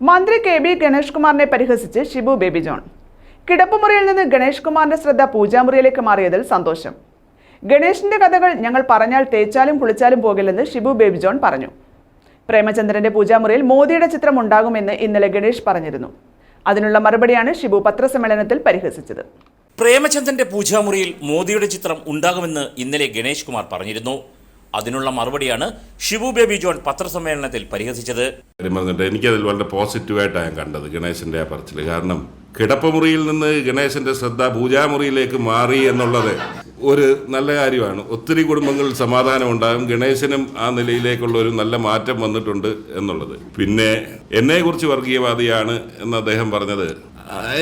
മന്ത്രി K B Ganesh കുമാറിനെ പരിഹസിച്ച് ഷിബു ബേബി ജോൺ. കിടപ്പുമുറിയിൽ നിന്ന് ഗണേഷ് കുമാറിന്റെ ശ്രദ്ധ പൂജാമുറിയിലേക്ക് മാറിയതിൽ സന്തോഷം. ഗണേഷിന്റെ കഥകൾ ഞങ്ങൾ പറഞ്ഞാൽ തേച്ചാലും കുളിച്ചാലും പോകില്ലെന്ന് ഷിബു ബേബി ജോൺ പറഞ്ഞു. പ്രേമചന്ദ്രന്റെ പൂജാമുറിയിൽ മോദിയുടെ ചിത്രം ഉണ്ടാകുമെന്ന് ഇന്നലെ ഗണേഷ് പറഞ്ഞിരുന്നു. അതിനുള്ള മറുപടിയാണ് ഷിബു പത്രസമ്മേളനത്തിൽ പരിഹസിച്ചത്. പ്രേമചന്ദ്രന്റെ പൂജാമുറിയിൽ മോദിയുടെ ചിത്രം ഉണ്ടാകുമെന്ന് ഇന്നലെ ഗണേഷ് കുമാർ പറഞ്ഞിരുന്നു. അതിനുള്ള മറുപടിയാണ് ഷിബു ബേബി ജോൺ പത്രസമ്മേളനത്തിൽ പരിഹസിച്ചത്. എനിക്കതിൽ വളരെ പോസിറ്റീവായിട്ടാണ് ഞാൻ കണ്ടത് ഗണേശന്റെ ആ പറച്ചിൽ കാരണം കിടപ്പമുറിയിൽ നിന്ന് ഗണേശന്റെ ശ്രദ്ധ പൂജാമുറിയിലേക്ക് മാറി എന്നുള്ളത് ഒരു നല്ല കാര്യമാണ്. ഒത്തിരി കുടുംബങ്ങൾ സമാധാനം ഉണ്ടാകും. ഗണേശനും ആ നിലയിലേക്കുള്ള ഒരു നല്ല മാറ്റം വന്നിട്ടുണ്ട് എന്നുള്ളത്. പിന്നെ എന്നെ കുറിച്ച് വർഗീയവാദിയാണ് എന്ന് അദ്ദേഹം പറഞ്ഞത്.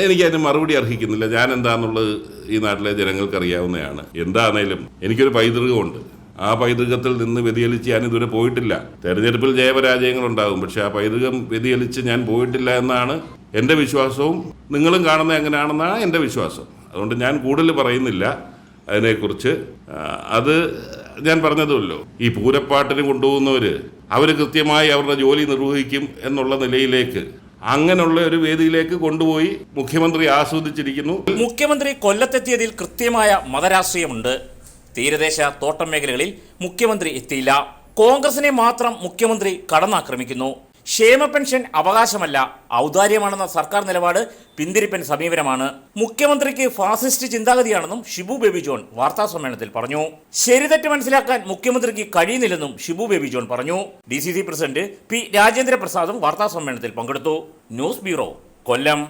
എനിക്കതിന് മറുപടി അർഹിക്കുന്നില്ല. ഞാൻ എന്താന്നുള്ളത് ഈ നാട്ടിലെ ജനങ്ങൾക്ക് അറിയാവുന്നതാണ് എന്താണേലും എനിക്കൊരു പൈതൃകമുണ്ട്. ആ പൈതൃകത്തിൽ നിന്ന് വ്യതിചലിച്ച് ഞാൻ ഇതുവരെ പോയിട്ടില്ല. തെരഞ്ഞെടുപ്പിൽ ജയപരാജയങ്ങൾ ഉണ്ടാകും പക്ഷെ ആ പൈതൃകം വ്യതിചലിച്ച് ഞാൻ പോയിട്ടില്ല എന്നാണ് എന്റെ വിശ്വാസവും നിങ്ങളും കാണുന്നത് എങ്ങനെയാണെന്നാണ് എന്റെ വിശ്വാസം. അതുകൊണ്ട് ഞാൻ കൂടുതൽ പറയുന്നില്ല അതിനെക്കുറിച്ച്. അത് ഞാൻ പറഞ്ഞതുമല്ലോ. ഈ പൂരപ്പാട്ടിന് കൊണ്ടുപോകുന്നവർ അവർ കൃത്യമായി അവരുടെ ജോലി നിർവഹിക്കും എന്നുള്ള നിലയിലേക്ക് അങ്ങനെയുള്ള ഒരു വേദിയിലേക്ക് കൊണ്ടുപോയി മുഖ്യമന്ത്രി ആസ്വദിച്ചിരിക്കുന്നു. മുഖ്യമന്ത്രി കൊല്ലത്തെത്തിയതിൽ കൃത്യമായ മതരാഷ്ട്രീയമുണ്ട്. തീരദേശ തോട്ടം മേഖലകളിൽ മുഖ്യമന്ത്രി എത്തിയില്ല. കോൺഗ്രസിനെ മാത്രം മുഖ്യമന്ത്രി കടന്നാക്രമിക്കുന്നു. ക്ഷേമ പെൻഷൻ അവകാശമല്ല ഔദാര്യമാണെന്ന സർക്കാർ നിലപാട് പിന്തിരിപ്പൻ സമീപനമാണ്. മുഖ്യമന്ത്രിക്ക് ഫാസിസ്റ്റ് ചിന്താഗതിയാണെന്നും ഷിബു ബേബി ജോൺ വാർത്താ സമ്മേളനത്തിൽ പറഞ്ഞു. ശരിതെറ്റ് മനസ്സിലാക്കാൻ മുഖ്യമന്ത്രിക്ക് കഴിയുന്നില്ലെന്നും ഷിബു ബേബി ജോൺ പറഞ്ഞു. ഡി പ്രസിഡന്റ് പി രാജേന്ദ്ര പ്രസാദും വാർത്താ സമ്മേളനത്തിൽ പങ്കെടുത്തു. News bureau Kollam.